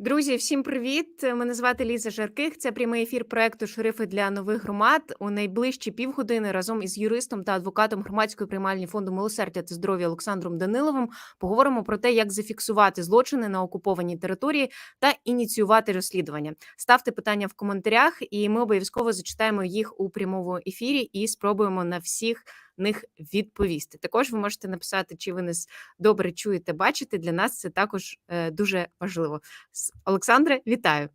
Друзі, всім привіт! Мене звати Ліза Жарких. Це прямий ефір проекту Шерифи для нових громад. У найближчі півгодини разом із юристом та адвокатом громадської приймальні фонду милосердя та здоров'я Олександром Даниловим поговоримо про те, як зафіксувати злочини на окупованій території та ініціювати розслідування. Ставте питання в коментарях, і ми обов'язково зачитаємо їх у прямому ефірі і спробуємо на всіх них відповісти. Також ви можете написати, чи ви нас добре чуєте, бачите. Для нас це також е, дуже важливо. Олександре, вітаю.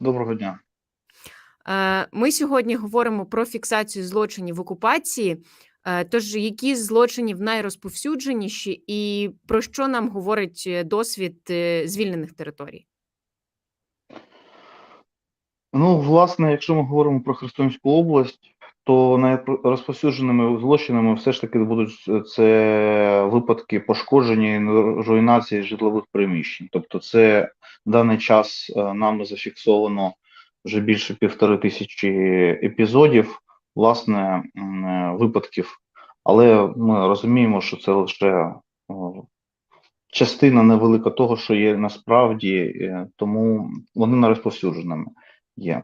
Доброго дня. Е, Ми сьогодні говоримо про фіксацію злочинів в окупації. Е, Тож, які злочинів найрозповсюдженіші, і про що нам говорить досвід звільнених територій? Ну, власне, якщо ми говоримо про Херсонську область, то найрозповсюдженими злочинами все ж таки будуть е, це випадки пошкодження і руйнації житлових приміщень. Тобто, це в даний час е, нами зафіксовано вже більше півтори тисячі епізодів, власне, е, випадків. Але ми розуміємо, що це лише частина невелика того, що є насправді, тому вони найрозповсюдженими є.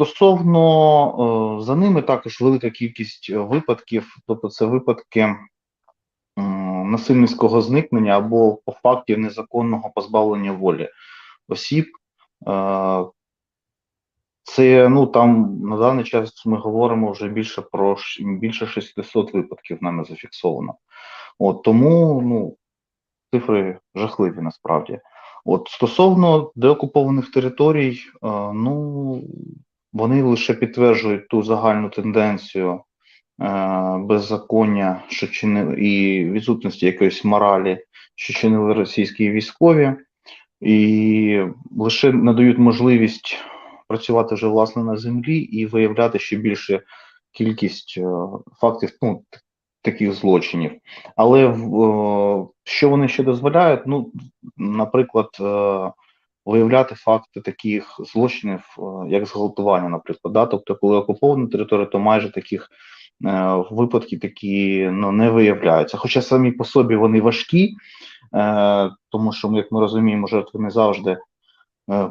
Стосовно е, за ними також велика кількість е, випадків, тобто це випадки насильницького зникнення або по факті незаконного позбавлення волі осіб. Е, Це ну там на даний час ми говоримо вже більше про більше 600 випадків нами зафіксовано. От тому ну цифри жахливі насправді. От стосовно деокупованих територій, ну вони лише підтверджують ту загальну тенденцію е, беззаконня, що чинили, і відсутності якоїсь моралі, що чинили російські військові, і лише надають можливість працювати вже власне на землі і виявляти ще більше кількість е, фактів ну, таких злочинів. Але в- е, що вони ще дозволяють? Ну, наприклад, е, виявляти факти таких злочинів, е, як зґвалтування, наприклад. Да? Тобто, коли окупована територія, то майже таких е, випадків такі ну, не виявляються. Хоча самі по собі вони важкі, е, тому що, як ми розуміємо, жертви не завжди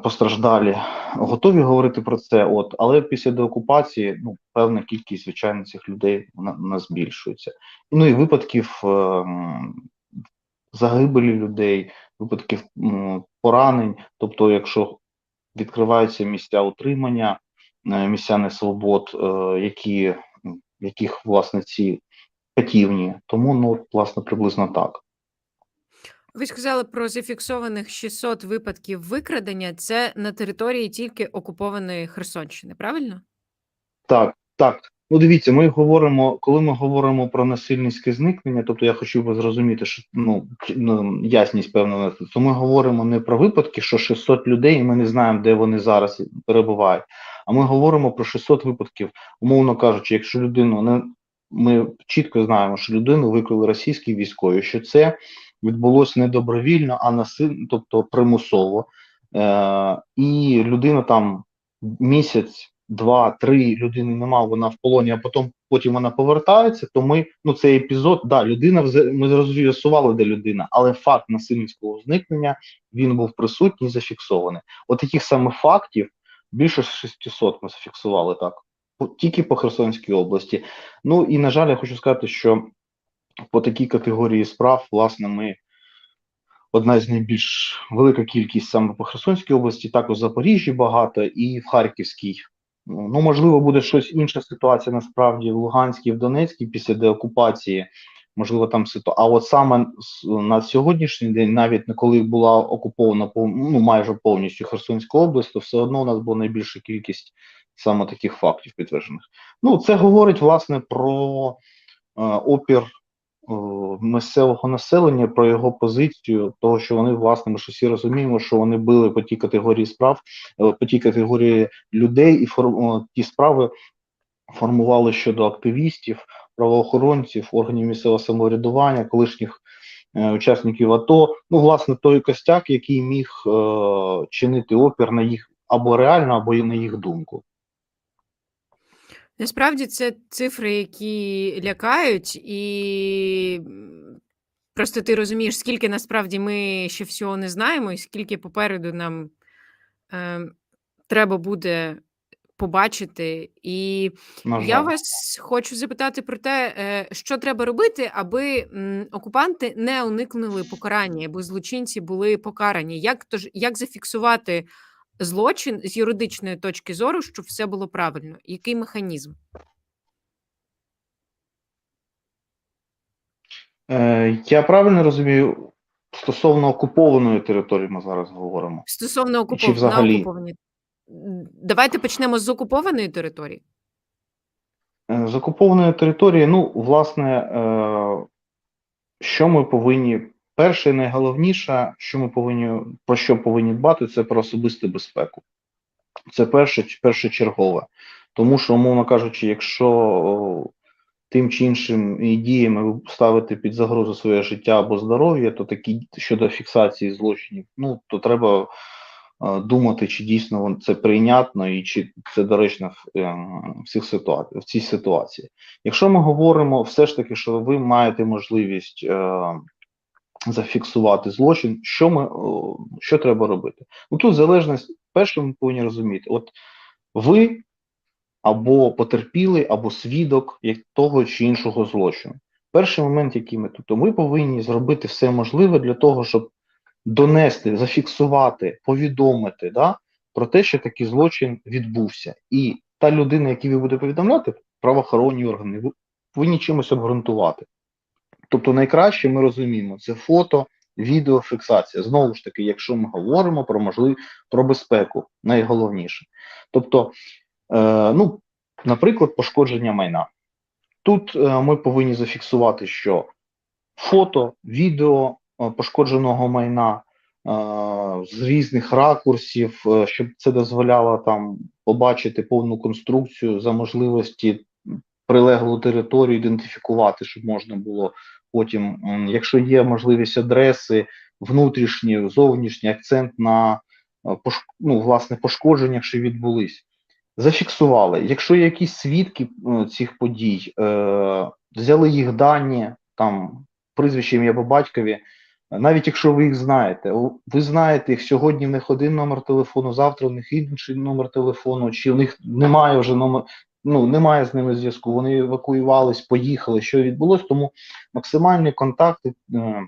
постраждалі готові говорити про це. От, але після деокупації ну, певна кількість, звичайно, цих людей вона, збільшується. Ну і випадків. е, Загибелі людей, випадків поранень, тобто, якщо відкриваються місця утримання, е, місця несвобод, е, які, яких власне ці катівні, тому ну власне приблизно так. Ви сказали про зафіксованих 600 випадків викрадення. Це на території тільки окупованої Херсонщини, правильно? Так, так. Ну, дивіться, ми говоримо, коли ми говоримо про насильницьке зникнення, тобто я хочу би зрозуміти, що ну, ну ясність певна, то ми говоримо не про випадки, що 600 людей, і ми не знаємо, де вони зараз перебувають. А ми говоримо про 600 випадків, умовно кажучи, якщо людину не ми чітко знаємо, що людину викрили російські військові, що це відбулося не добровільно, а насильно, тобто примусово. Е, і людина там місяць, два, три людини нема, вона в полоні, а потім потім вона повертається. То ми ну цей епізод, да, людина ми з'ясували, де людина, але факт насильницького зникнення він був присутній, зафіксований. От таких саме фактів більше 600 ми зафіксували так. Тільки по Херсонській області. Ну і на жаль, я хочу сказати, що по такій категорії справ, власне, ми одна з найбільш велика кількість саме по Херсонській області, також в Запоріжжі багато і в Харківській. Ну, можливо, буде щось інша ситуація насправді в Луганській, в Донецькій після деокупації. Можливо, там ситуація. А от саме на сьогоднішній день, навіть не коли була окупована пов- ну, майже повністю Херсонська область, то все одно у нас була найбільша кількість саме таких фактів підтверджених. Ну, це говорить власне про е, опір місцевого населення про його позицію, того, що вони, власне, ми ж всі розуміємо, що вони били по тій категорії справ, е, по тій категорії людей, і фор- ті справи формували щодо активістів, правоохоронців, органів місцевого самоврядування, колишніх е, учасників АТО. Ну, власне, той костяк, який міг е, чинити опір на їх або реально, або і на їх думку. Насправді це цифри, які лякають, і Просто ти розумієш, скільки насправді ми ще всього не знаємо, і скільки попереду нам е, треба буде побачити. І На я вас хочу запитати про те, е, що треба робити, аби м, окупанти не уникнули покарання, аби злочинці були покарані. Як тож як зафіксувати злочин з юридичної точки зору, щоб все було правильно? Який механізм? Е, я правильно розумію, стосовно окупованої території ми зараз говоримо. Стосовно Чи окупов... на взагалі? окуповані. Давайте почнемо з окупованої території. Е, З окупованої території, ну, власне, е, що ми повинні. Перше і найголовніше, що ми повинні про що повинні дбати, це про особисту безпеку. Це перше першочергове. Тому що, умовно кажучи, якщо тим чи іншим діями ви ставите під загрозу своє життя або здоров'я, то такі щодо фіксації злочинів, ну то треба е, думати, чи дійсно це прийнятно і чи це доречно в, е, цих ситуаціях, в цій ситуації. Якщо ми говоримо все ж таки, що ви маєте можливість е, зафіксувати злочин, що ми що треба робити? Ну тут залежність, перше, ми повинні розуміти, от ви або потерпілий, або свідок як того чи іншого злочину. Перший момент, який ми тут, то ми повинні зробити все можливе для того, щоб донести, зафіксувати, повідомити да, про те, що такий злочин відбувся. І та людина, якій ви будете повідомляти, правоохоронні органи, ви повинні чимось обґрунтувати. Тобто, найкраще ми розуміємо, це фото, відеофіксація. Знову ж таки, якщо ми говоримо про можливість про безпеку, найголовніше. Тобто, е, ну, наприклад, пошкодження майна. Тут е, ми повинні зафіксувати, що фото, відео е, пошкодженого майна е, з різних ракурсів, е, щоб це дозволяло там побачити повну конструкцію за можливості прилеглу територію ідентифікувати, щоб можна було потім, якщо є можливість адреси, внутрішні, зовнішній акцент на е, ну, власне пошкодження, що відбулись. Зафіксували. Якщо є якісь свідки е, цих подій, е, взяли їх дані, там прізвище ім'я по батькові, навіть якщо ви їх знаєте, ви знаєте їх сьогодні в них один номер телефону, завтра в них інший номер телефону, чи в них немає вже номер, ну немає з ними зв'язку. Вони евакуювались, поїхали, що відбулось, тому максимальні контакти. Е,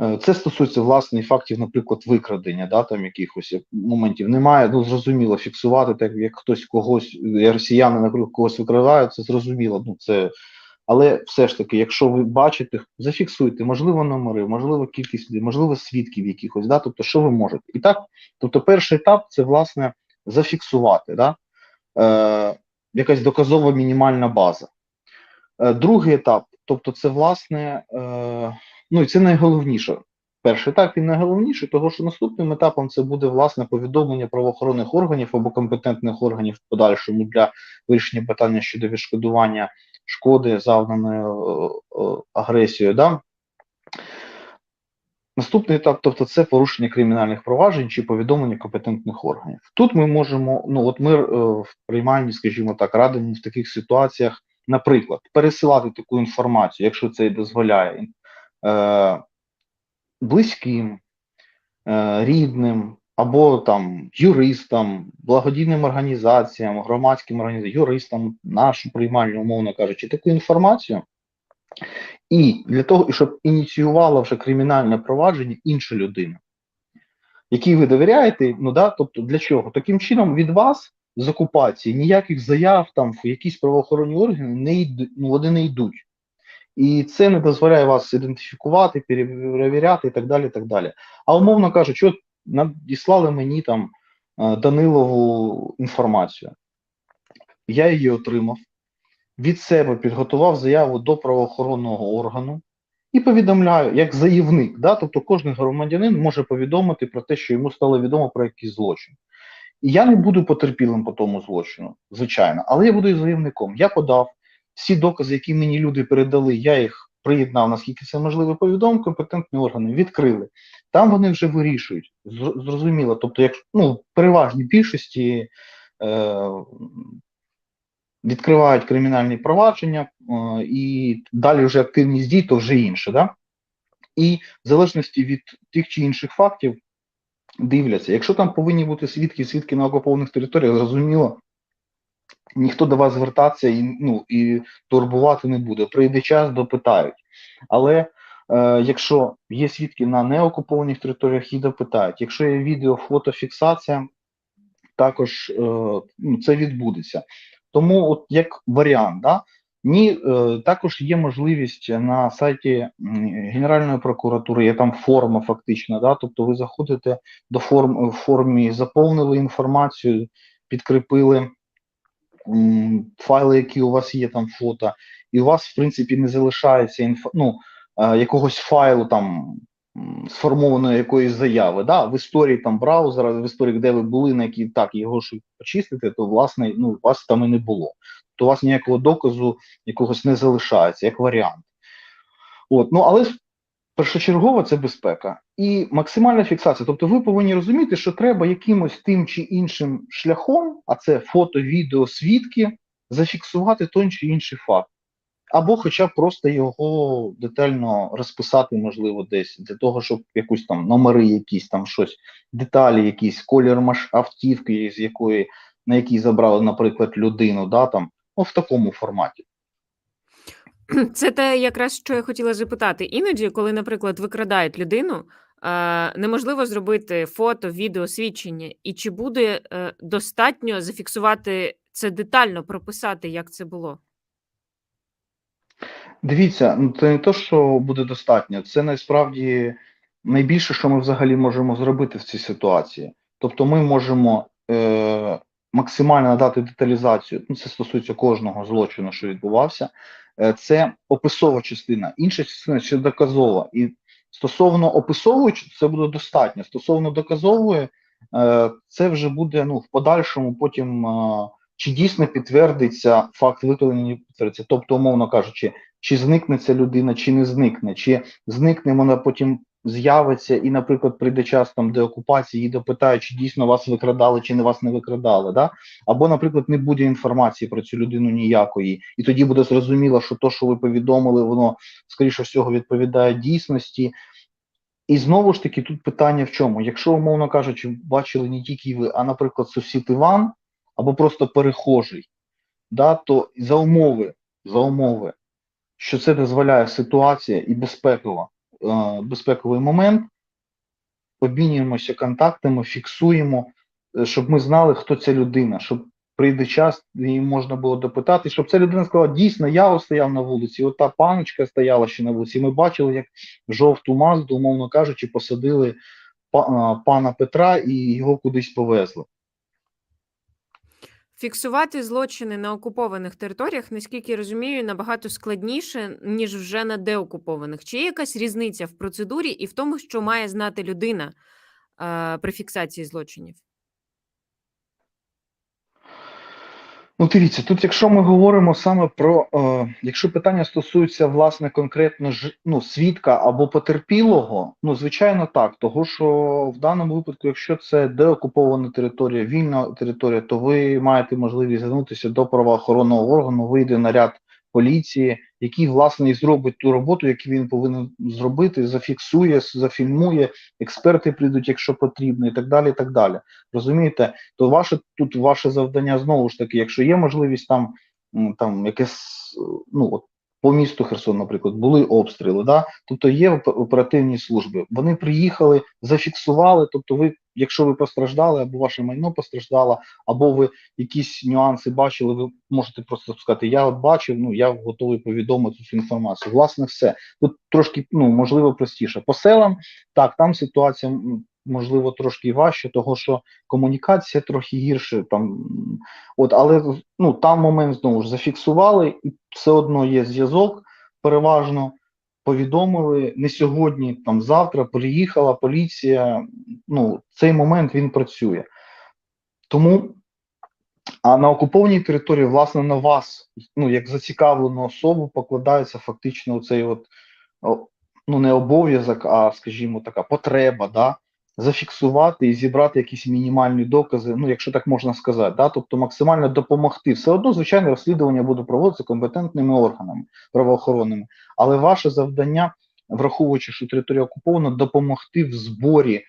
Е, Це стосується власне фактів, наприклад, викрадення, да, там якихось моментів. Немає, ну зрозуміло, фіксувати, так як хтось когось, е, росіяни, наприклад, когось викрадають, це зрозуміло. Ну це, але все ж таки, якщо ви бачите, зафіксуйте, можливо, номери, можливо, кількість людей, можливо, свідків якихось, да, тобто, що ви можете. І так, тобто, перший етап це власне зафіксувати, да, якась доказова мінімальна база. Е, другий етап, тобто, це власне. Е, Ну і це найголовніше. Перший етап він найголовніший, тому що наступним етапом це буде власне повідомлення правоохоронних органів або компетентних органів в подальшому для вирішення питання щодо відшкодування шкоди, завданої е, е, агресією. Да? Наступний етап, тобто, це порушення кримінальних проваджень чи повідомлення компетентних органів. Тут ми можемо, ну от ми е, в приймальні, скажімо так, радимо в таких ситуаціях, наприклад, пересилати таку інформацію, якщо це і дозволяє е, близьким, е, рідним або там юристам, благодійним організаціям, громадським організаціям, юристам, нашу приймальню, умовно кажучи, таку інформацію. І для того, щоб ініціювала вже кримінальне провадження інша людина, якій ви довіряєте, ну да, тобто для чого? Таким чином від вас з окупації ніяких заяв там в якісь правоохоронні органи не йдуть, ну вони не йдуть. І це не дозволяє вас ідентифікувати, перевіряти і так далі. так далі. А умовно кажучи, що надіслали мені там е, Данилову інформацію. Я її отримав, від себе підготував заяву до правоохоронного органу і повідомляю як заявник. Да? Тобто кожен громадянин може повідомити про те, що йому стало відомо про якийсь злочин. І я не буду потерпілим по тому злочину, звичайно, але я буду і заявником. Я подав всі докази, які мені люди передали, я їх приєднав, наскільки це можливо, повідомив, компетентні органи відкрили. Там вони вже вирішують. Зрозуміло. Тобто, як ну, переважній більшості е, відкривають кримінальні провадження, е, і далі вже активність дій, то вже інше. Да? І в залежності від тих чи інших фактів дивляться. Якщо там повинні бути свідки, свідки на окупованих територіях, зрозуміло, ніхто до вас звертатися і, ну, і турбувати не буде. Прийде час, допитають. Але е, якщо є свідки на неокупованих територіях, і допитають. Якщо є відео, фото, фіксація, також е, ну, це відбудеться. Тому, от як варіант, да, ні, е, також є можливість на сайті Генеральної прокуратури, є там форма фактично, да, тобто ви заходите до форм в формі, заповнили інформацію, підкріпили м, файли, які у вас є, там фото, і у вас, в принципі, не залишається інф... ну, е, якогось файлу там сформованої якоїсь заяви. Да? В історії там браузера, в історії, де ви були, на якій так його ж почистити, то власне ну, вас там і не було. То у вас ніякого доказу якогось не залишається, як варіант. От, ну але першочергово це безпека і максимальна фіксація. Тобто, ви повинні розуміти, що треба якимось тим чи іншим шляхом, а це фото, відео, свідки, зафіксувати той чи інший факт. Або хоча б просто його детально розписати, можливо, десь для того, щоб якусь там номери, якісь там щось, деталі, якісь колір маш автівки, з якої на якій забрали, наприклад, людину, да там ну в такому форматі. Це те, якраз що я хотіла запитати. Іноді, коли, наприклад, викрадають людину, е, неможливо зробити фото, відео, свідчення. І чи буде е, достатньо зафіксувати це детально, прописати, як це було? Дивіться, ну це не то, що буде достатньо, це насправді найбільше, що ми взагалі можемо зробити в цій ситуації. Тобто, ми можемо е, максимально надати деталізацію. Ну, це стосується кожного злочину, що відбувався. Е, це описова частина, інша частина ще доказова. І стосовно описової, це буде достатньо. Стосовно доказової, е, це вже буде ну в подальшому потім. Е, чи дійсно підтвердиться факт підтвердиться, тобто, умовно кажучи, чи зникне ця людина, чи не зникне, чи зникне вона потім з'явиться, і, наприклад, прийде час там деокупації, її допитають, чи дійсно вас викрадали, чи не вас не викрадали. Да? Або, наприклад, не буде інформації про цю людину ніякої, і тоді буде зрозуміло, що то, що ви повідомили, воно скоріше всього відповідає дійсності. І знову ж таки, тут питання в чому? Якщо, умовно кажучи, бачили не тільки ви, а, наприклад, сусід Іван або просто перехожий, да, то за умови, за умови, що це дозволяє ситуація і безпекова, е, безпековий момент, обмінюємося контактами, фіксуємо, е, щоб ми знали, хто ця людина, щоб прийде час, її можна було допитати, щоб ця людина сказала, дійсно, я стояв на вулиці, от та паночка стояла ще на вулиці. Ми бачили, як жовту мазду, умовно кажучи, посадили е, пана Петра і його кудись повезли. Фіксувати злочини на окупованих територіях, наскільки я розумію, набагато складніше, ніж вже на деокупованих. Чи є якась різниця в процедурі і в тому, що має знати людина е, при фіксації злочинів? Ну, дивіться, тут, якщо ми говоримо саме про, е, якщо питання стосується власне конкретно ж, ну, свідка або потерпілого, ну звичайно так, того що в даному випадку, якщо це деокупована територія, вільна територія, то ви маєте можливість звернутися до правоохоронного органу, вийде наряд поліції, який власне і зробить ту роботу, яку він повинен зробити, зафіксує, зафільмує, експерти прийдуть, якщо потрібно, і так далі. і так далі. Розумієте, то ваше тут ваше завдання знову ж таки, якщо є можливість там, там якесь, ну от по місту Херсон, наприклад, були обстріли, да, тобто є оперативні служби. Вони приїхали, зафіксували. Тобто, ви, якщо ви постраждали, або ваше майно постраждало, або ви якісь нюанси бачили, ви можете просто сказати, я от бачив, ну я готовий повідомити цю інформацію. Власне, все тут трошки ну можливо простіше. По селам так, там ситуація можливо трошки важче, того що комунікація трохи гірше. Там от, але ну там момент знову ж зафіксували, і все одно є зв'язок. Переважно повідомили не сьогодні, там завтра приїхала поліція. Ну цей момент він працює. Тому а на окупованій території, власне, на вас, ну як зацікавлену особу, покладається фактично цей от ну не обов'язок, а скажімо, така потреба, да, зафіксувати і зібрати якісь мінімальні докази, ну якщо так можна сказати, да? тобто максимально допомогти. Все одно, звичайно, розслідування буде проводитися компетентними органами правоохоронними, але ваше завдання, враховуючи, що територія окупована, допомогти в зборі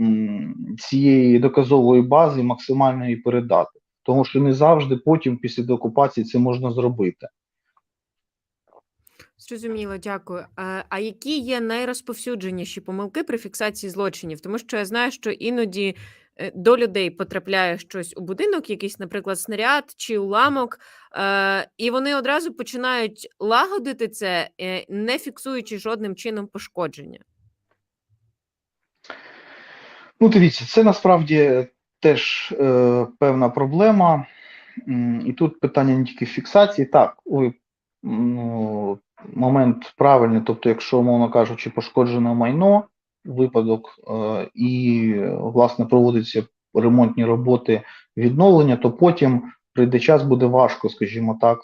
м, цієї доказової бази максимально її передати. Тому що не завжди потім, після деокупації, це можна зробити. Зрозуміло, дякую. Е, А які є найрозповсюдженіші помилки при фіксації злочинів? Тому що я знаю, що іноді е, до людей потрапляє щось у будинок, якийсь, наприклад, снаряд чи уламок, е, і вони одразу починають лагодити це, не фіксуючи жодним чином пошкодження. Ну, дивіться, це насправді теж е, певна проблема. І тут питання не тільки фіксації. Так, ви, ну, момент правильний, тобто, якщо, умовно кажучи, пошкоджене майно, випадок, е, і, власне, проводяться ремонтні роботи відновлення, то потім прийде час, буде важко, скажімо так,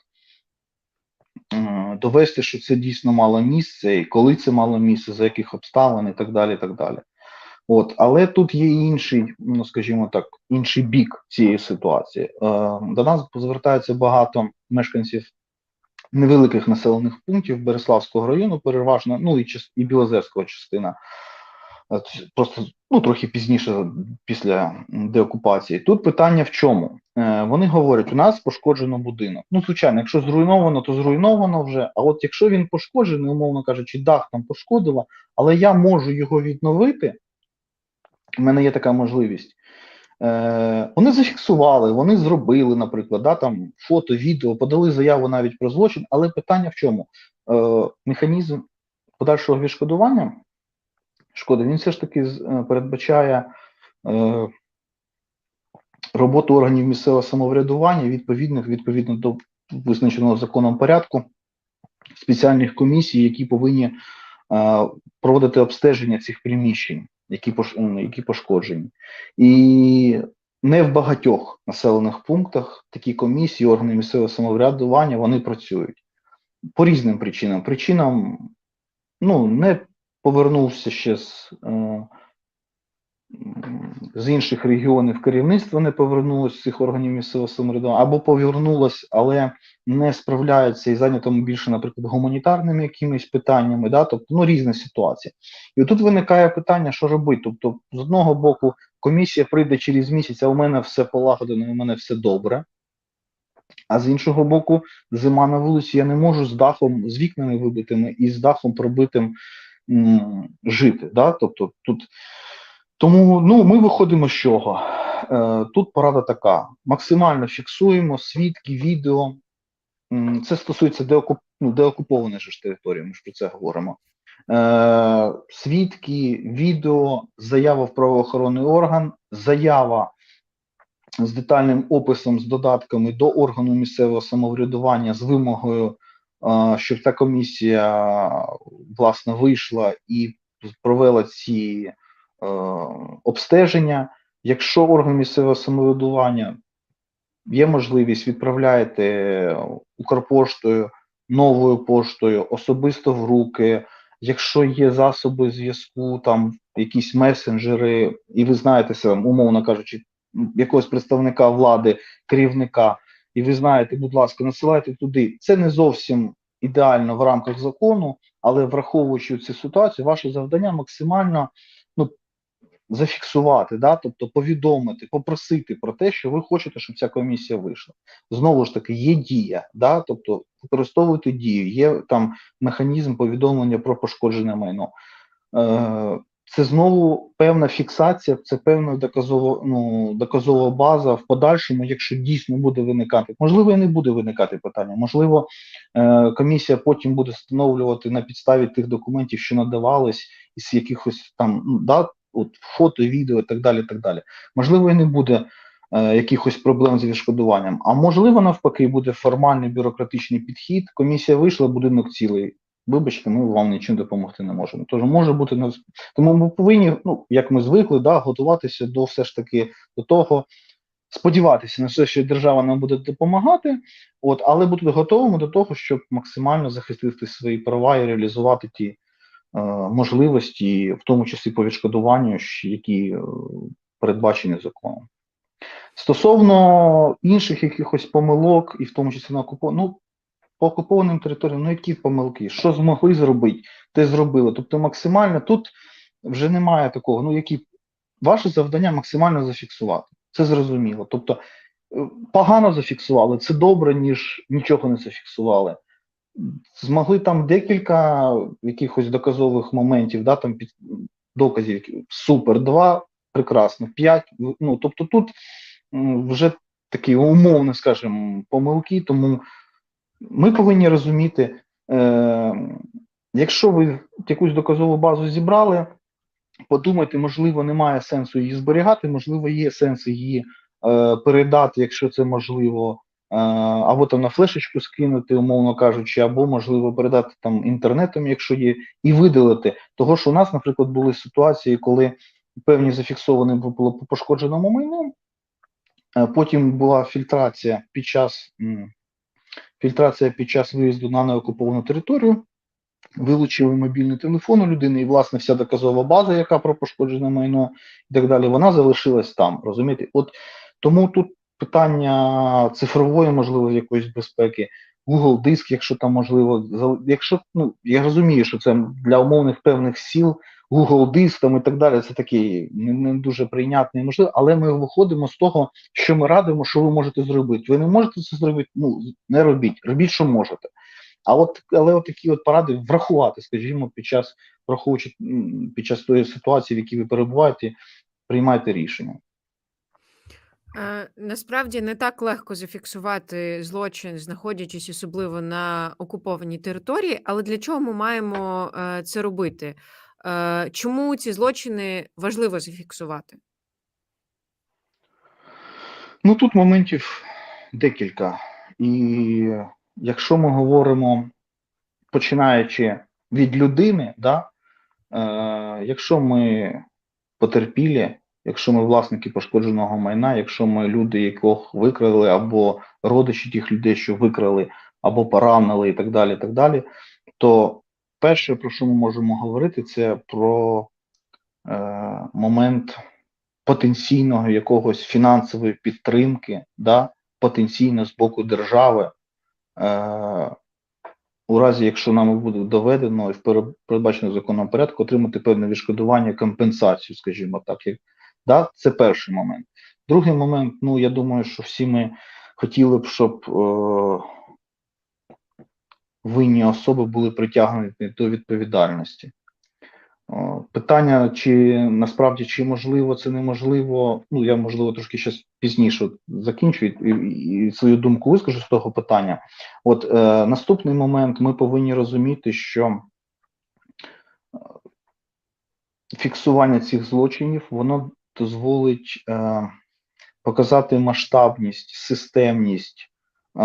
е, довести, що це дійсно мало місце, і коли це мало місце, за яких обставин і так далі. І так далі. От, але тут є інший, ну скажімо так, інший бік цієї ситуації. Е, до нас звертається багато мешканців невеликих населених пунктів Береславського району, переважно, ну і і Білозерського частина. Е, Просто ну трохи пізніше після деокупації. Тут питання в чому? Е, вони говорять: у нас пошкоджено будинок. Ну, звичайно, якщо зруйновано, то зруйновано вже. А от якщо він пошкоджений, умовно кажучи, дах там пошкодило, але я можу його відновити. У мене є така можливість. Е, вони зафіксували, вони зробили, наприклад, да, там фото, відео, подали заяву навіть про злочин, але питання в чому? Е, механізм подальшого відшкодування шкоди, він все ж таки е, передбачає е, роботу органів місцевого самоврядування відповідних відповідно до визначеного законом порядку спеціальних комісій, які повинні е, проводити обстеження цих приміщень, які, які пошкоджені. І не в багатьох населених пунктах такі комісії, органи місцевого самоврядування вони працюють по різним причинам. Причинам ну, не повернувся ще з, е, з інших регіонів керівництво не повернулося з цих органів місцевого самоврядування, або повернулось, але не справляється і зайнятому більше, наприклад, гуманітарними якимись питаннями, да, тобто ну, різна ситуація. І тут виникає питання, що робити. Тобто, з одного боку, комісія прийде через місяць, а у мене все полагодено, у мене все добре. А з іншого боку, зима на вулиці, я не можу з дахом, з вікнами вибитими і з дахом пробитим м, жити. Да? Тобто тут тому ну, ми виходимо з чого? Е, тут порада така: максимально фіксуємо свідки, відео. Це стосується деокуп... ну, деокупованих же ж територій, ми ж про це говоримо. Е, свідки, відео, заява в правоохоронний орган, заява з детальним описом, з додатками до органу місцевого самоврядування з вимогою, е, щоб та комісія власне вийшла і провела ці обстеження. Якщо орган місцевого самоврядування є можливість, відправляєте Укрпоштою, новою поштою, особисто в руки. Якщо є засоби зв'язку, там якісь месенджери, і ви знаєте, сам, умовно кажучи, якогось представника влади, керівника, і ви знаєте, будь ласка, насилайте туди. Це не зовсім ідеально в рамках закону, але враховуючи цю ситуацію, ваше завдання максимально зафіксувати, да, тобто повідомити, попросити про те, що ви хочете, щоб ця комісія вийшла. Знову ж таки, є дія, да, тобто використовуйте дію, є там механізм повідомлення про пошкоджене майно. Е, це знову певна фіксація, це певна доказова, ну, доказова база в подальшому, якщо дійсно буде виникати. Можливо, і не буде виникати питання. Можливо, е, комісія потім буде встановлювати на підставі тих документів, що надавались, із якихось там ну, да, от, фото, відео і так далі. так далі. Можливо, і не буде е, якихось проблем з відшкодуванням. А можливо, навпаки, буде формальний бюрократичний підхід. Комісія вийшла, будинок цілий. Вибачте, ми вам нічим допомогти не можемо. Тож може бути на тому ми повинні, ну як ми звикли, да, готуватися до все ж таки до того, сподіватися на те, що держава нам буде допомагати, от, але бути готовими до того, щоб максимально захистити свої права і реалізувати ті можливості, в тому числі по відшкодуванню, які е, передбачені законом. Стосовно інших якихось помилок, і в тому числі на окупо... ну, по окупованим територіям, ну які помилки? Що змогли зробити, те зробили. Тобто максимально тут вже немає такого. Ну, які ваше завдання максимально зафіксувати. Це зрозуміло. Тобто е, погано зафіксували, це добре, ніж нічого не зафіксували. Змогли там декілька якихось доказових моментів, да, там під доказів, супер, два, прекрасно, п'ять. Ну, тобто тут вже такі умовно, скажімо, помилки, тому ми повинні розуміти, е, якщо ви якусь доказову базу зібрали, подумайте, можливо, немає сенсу її зберігати, можливо, є сенс її е, передати, якщо це можливо, або там на флешечку скинути, умовно кажучи, або можливо передати там інтернетом, якщо є, і видалити. Того, що у нас, наприклад, були ситуації, коли певні зафіксовані було по пошкодженому майну, потім була фільтрація під час. Фільтрація під час виїзду на неокуповану територію, вилучили мобільний телефон у людини, і власне вся доказова база, яка про пошкоджене майно і так далі, вона залишилась там. Розумієте? От тому тут питання цифрової, можливо, якоїсь безпеки, Google диск, якщо там можливо, якщо ну я розумію, що це для умовних певних сіл. Google диск там і так далі, це такий не, не дуже прийнятний, можливо, але ми виходимо з того, що ми радимо, що ви можете зробити. Ви не можете це зробити, ну не робіть, робіть, що можете. А от але от такі от поради врахувати, скажімо, під час враховуючи під час тої ситуації, в якій ви перебуваєте, приймайте рішення. Е, Насправді не так легко зафіксувати злочин, знаходячись особливо на окупованій території, але для чого ми маємо е, це робити? Е, Чому ці злочини важливо зафіксувати? Ну тут моментів декілька. І якщо ми говоримо, починаючи від людини, да, е, якщо ми потерпілі, якщо ми власники пошкодженого майна, якщо ми люди, яких викрали, або родичі тих людей, що викрали, або поранили, і так далі, і так далі, то перше, про що ми можемо говорити, це про е, момент потенційного якогось фінансової підтримки, да, потенційно з боку держави, е, у разі, якщо нам буде доведено і в пере- передбаченому законом порядку отримати певне відшкодування, компенсацію, скажімо так, як, да, це перший момент. Другий момент, ну я думаю, що всі ми хотіли б, щоб е, винні особи були притягнені до відповідальності. О, Питання, чи насправді чи можливо це неможливо. Ну я можливо трошки щас пізніше закінчу і, і, і свою думку вискажу з того питання. От е, наступний момент ми повинні розуміти, що е, фіксування цих злочинів воно дозволить е, показати масштабність, системність е,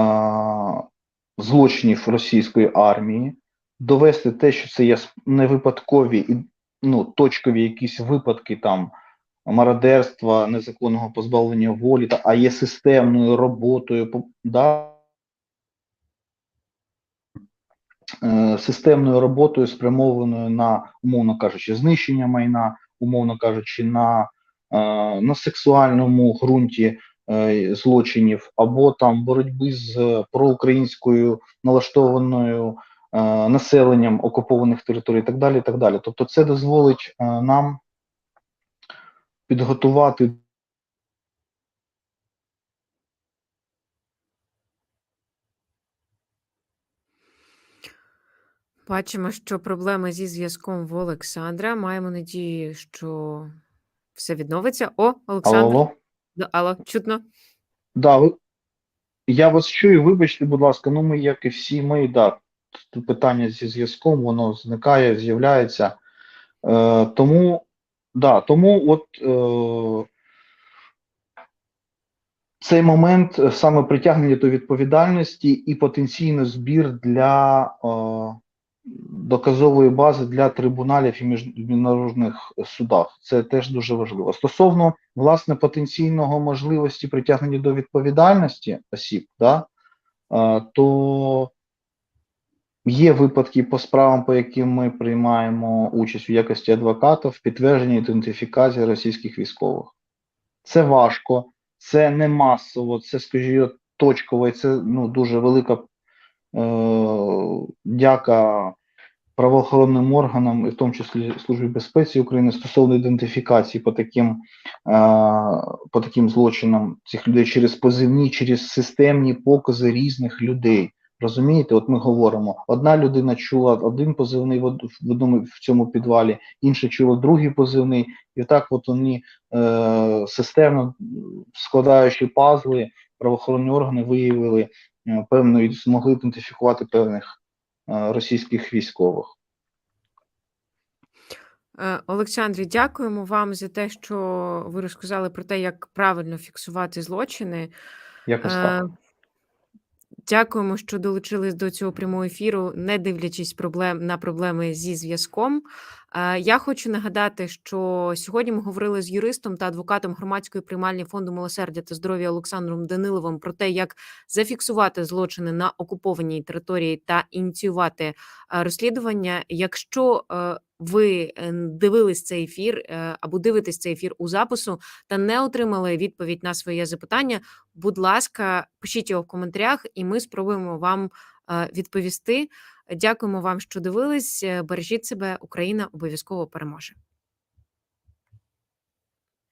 злочинів російської армії, довести те, що це є не випадкові і ну, точкові якісь випадки там мародерства, незаконного позбавлення волі, а є системною роботою, да, е, системною роботою, спрямованою на, умовно кажучи, знищення майна, умовно кажучи, на, на сексуальному ґрунті е, злочинів, або там боротьби з е, проукраїнською налаштованою е, населенням окупованих територій, і так далі. і так далі. Тобто, це дозволить е, нам підготувати Бачимо, що проблеми зі зв'язком в Олександра. Маємо надію, що все відновиться. О, Олександр. Алло, Да, Алло, чутно. да, ви, я вас чую, вибачте, будь ласка, ну ми, як і всі ми, да, тут питання зі зв'язком, воно зникає, з'являється. Е, тому, да, тому от е, цей момент е, саме притягнення до відповідальності і потенційно збір для е, доказової бази для трибуналів і міжнародних судах. Це теж дуже важливо. Стосовно власне потенційного можливості притягнення до відповідальності осіб, да, то Є випадки по справам, по яким ми приймаємо участь в якості адвоката в підтвердженні ідентифікації російських військових. Це важко, це не масово, це, скажімо, точково, і це ну, дуже велика дяка правоохоронним органам, і в тому числі Службі безпеці України, стосовно ідентифікації по таким, е, по таким злочинам цих людей через позивні, через системні покази різних людей. Розумієте, от ми говоримо: одна людина чула один позивний в одному в цьому підвалі, інша чула другий позивний, і так от вони е, системно складаючи пазли, правоохоронні органи виявили певну і змогли ідентифікувати певних е, російських військових. Е, Олександрі, дякуємо вам за те, що ви розказали про те, як правильно фіксувати злочини. Якось Е, так. Дякуємо, що долучились до цього прямого ефіру, не дивлячись проблем на проблеми зі зв'язком. Е, Я хочу нагадати, що сьогодні ми говорили з юристом та адвокатом громадської приймальні фонду милосердя та здоров'я Олександром Даниловим про те, як зафіксувати злочини на окупованій території та ініціювати е, розслідування. Якщо е, ви е, дивились цей ефір е, або дивитесь цей ефір у запису та не отримали відповідь на своє запитання, будь ласка, пишіть його в коментарях, і ми спробуємо вам е, відповісти. Дякуємо вам, що дивились. Бережіть себе, Україна обов'язково переможе.